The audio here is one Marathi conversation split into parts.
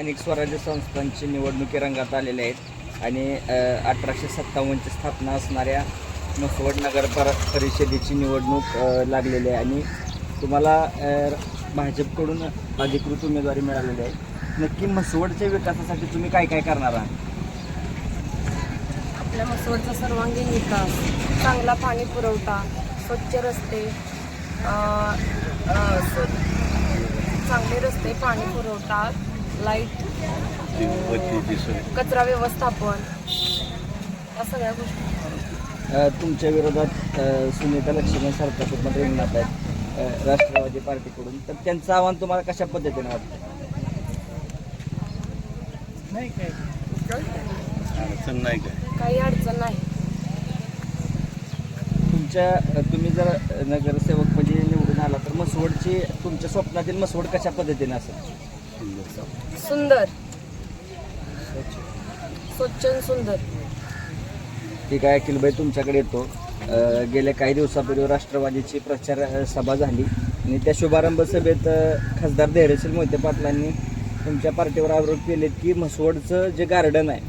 स्थानिक स्वराज्य संस्थांची निवडणुकी रंगात आलेल्या आहेत. आणि अठराशे सत्तावन्नची स्थापना असणाऱ्या मसवड नगर पर परिषदेची निवडणूक लागलेली आहे. आणि तुम्हाला भाजपकडून अधिकृत उमेदवारी मिळालेली आहे. नक्की मसवडच्या विकासासाठी तुम्ही काय काय करणार आहात? आपल्या मसवडचा सर्वांगीण विकास. चांगला पाणी पुरवठा स्वच्छ रस्ते स्व- चांगले रस्ते पाणी पुरवठा लाइट कचरा व्यवस्थापन या सगळ्या गोष्टी. तुमच्या विरोधात सुनीता लक्ष्मण सरकारमध्ये रिंगणात आहेत राष्ट्रवादी पार्टीकडून. तर त्यांचं आव्हान तुम्हाला कशा पद्धतीने वाटतं? नाही काय. अडचण नाही काय? काही अडचण नाही. तुमच्या तुम्ही जर नगरसेवक म्हणजे निवडून आला तर मसवडची तुमच्या स्वप्नातील मसवड कशा पद्धतीने असेल? सुंदर. स्वच्छ आणि सुंदर. ठीक आहे अखिलबाई तुमच्याकडे येतो. अ, गेल्या काही दिवसापूर्वी राष्ट्रवादीची प्रचार अ, सभा झाली. आणि त्या शुभारंभ सभेत अ, खासदार धैर्यशील मोहिते पाटलांनी तुमच्या पार्टीवर आरोप केलेत की म्हसवडचं जे गार्डन आहे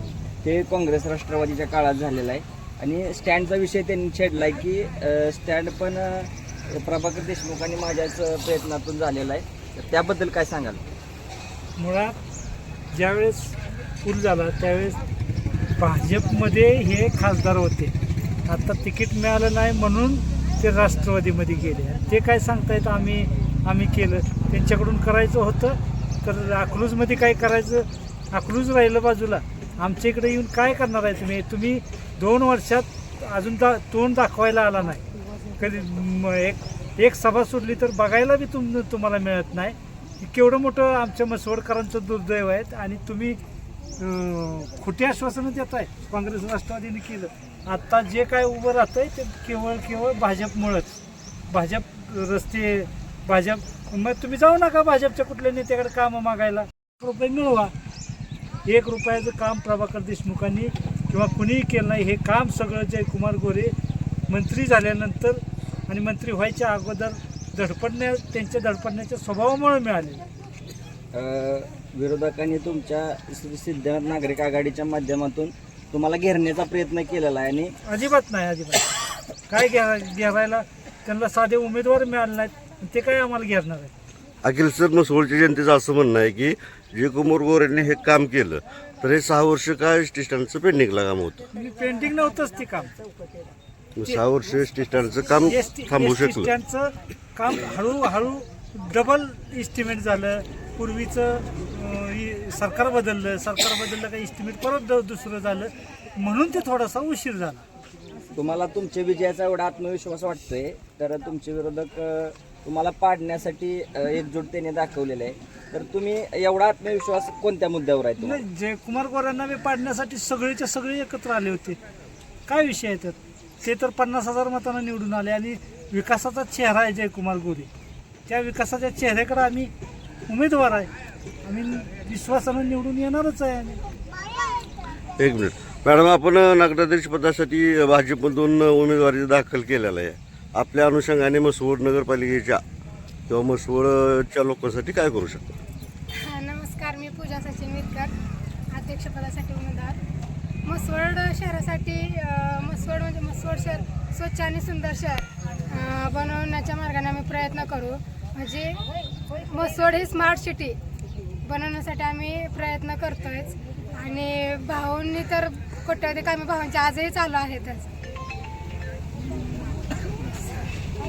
ते काँग्रेस राष्ट्रवादीच्या काळात झालेलं आहे. आणि स्टँडचा विषय त्यांनी छेडला आहे की अ, स्टँड पण अ, प्रभाकर देशमुखांनी माझ्याच प्रयत्नातून झालेला आहे. तर त्याबद्दल काय सांगाल? मुळात ज्यावेळेस पूल झाला त्यावेळेस भाजपमध्ये हे खासदार होते. आता तिकीट मिळालं नाही म्हणून ते राष्ट्रवादीमध्ये गेले. ते काय सांगतायत आम्ही आम्ही केलं. त्यांच्याकडून करायचं होतं तर अकलूजमध्ये काय करायचं? अकलूज राहिलं बाजूला. आमच्या इकडे येऊन काय करणार आहे तुम्ही? तुम्ही दोन वर्षात अजून दा तोंड दाखवायला आला नाही. कधी एक एक सभा सोडली तर बघायला बी तुम तुम्हाला मिळत नाही. की केवढं मोठं आमच्या मसवडकरांचं दुर्दैव आहे आणि तुम्ही खोटी आश्वासनं देत आहे काँग्रेस राष्ट्रवादीने केलं. आत्ता जे काय उभं राहतं आहे ते केवळ केवळ भाजपमुळंच. भाजप रस्ते भाजप मग तुम्ही जाऊ नका भाजपच्या कुठल्या नेत्याकडे कामं मागायला. रुपये मिळवा. एक रुपयाचं काम प्रभाकर देशमुखांनी किंवा कुणीही केलं नाही. हे काम सगळं जयकुमार गोरे मंत्री झाल्यानंतर आणि मंत्री व्हायच्या अगोदर धडपडण्या त्यांच्या धडपडण्याच्या स्वभावामुळे मिळाले. विरोधकांनी तुमच्या श्री सिद्धनाथ नागरिक आघाडीच्या माध्यमातून तुम्हाला घेरण्याचा प्रयत्न केलेला आहे आणि अजिबात नाही अजिबात. काय घ्या घेरायला त्यांना साधे उमेदवार मिळाले नाहीत ते काय आम्हाला घेरणार आहे अखिल सर मसवडच्या जनतेचं असं म्हणणं आहे की जे कुमार गोरेंनी हे काम केलं तर हे सहा वर्ष काय स्टेशनचं पेंडिंगला काम होतं? म्हणजे पेंटिंग नव्हतंच ते काम. सहा वर्ष स्टेशनचं काम एस टी एस टी शकलं काम हळूहळू डबल इस्टिमेट झालं. पूर्वीचं सरकार बदललं. सरकार बदललं का इस्टिमेट परत दुसरं झालं. म्हणून ते थोडासा उशीर झाला. तुम्हाला तुमच्या विजयाचा एवढा आत्मविश्वास वाटतोय तर तुमचे विरोधक तुम्हाला पाडण्यासाठी एकजुटतेने दाखवलेले आहे. तर तुम्ही एवढा आत्मविश्वास कोणत्या मुद्द्यावर आहे जयकुमार गोऱ्यांना बी पाडण्यासाठी सगळेच्या सगळे एकत्र आले होते. काय विषय आहे त्यात? ते तर पन्नास हजार मतांना निवडून आले आणि विकासाचा चेहरा आहे जयकुमार गोरे. त्या विकासाच्या चेहऱ्याकडे आम्ही उमेदवार आहे. आम्ही विश्वासानं निवडून येणारच आहे आम्ही. एक मिनिट. मॅडम आपण नगराध्यक्ष पदासाठी भाजपमधून उमेदवारी दाखल केलेला आहे. आपल्या अनुषंगाने मसवड नगरपालिकेच्या किंवा मसवडच्या लोकांसाठी काय करू शकतो? हा, नमस्कार. मी पूजा सचिन विरकर अध्यक्षपदासाठी उमेदवार. मसवड शहरासाठी मसवड म्हणजे मसवड शहर स्वच्छ आणि सुंदर शहर बनवण्याच्या मार्गाने आम्ही प्रयत्न करू. म्हणजे मसवड ही स्मार्ट सिटी बनवण्यासाठी आम्ही प्रयत्न करतोयच. आणि भाऊंनी तर कोट्यावधी कामी भावांचे आजही चालू आहेतच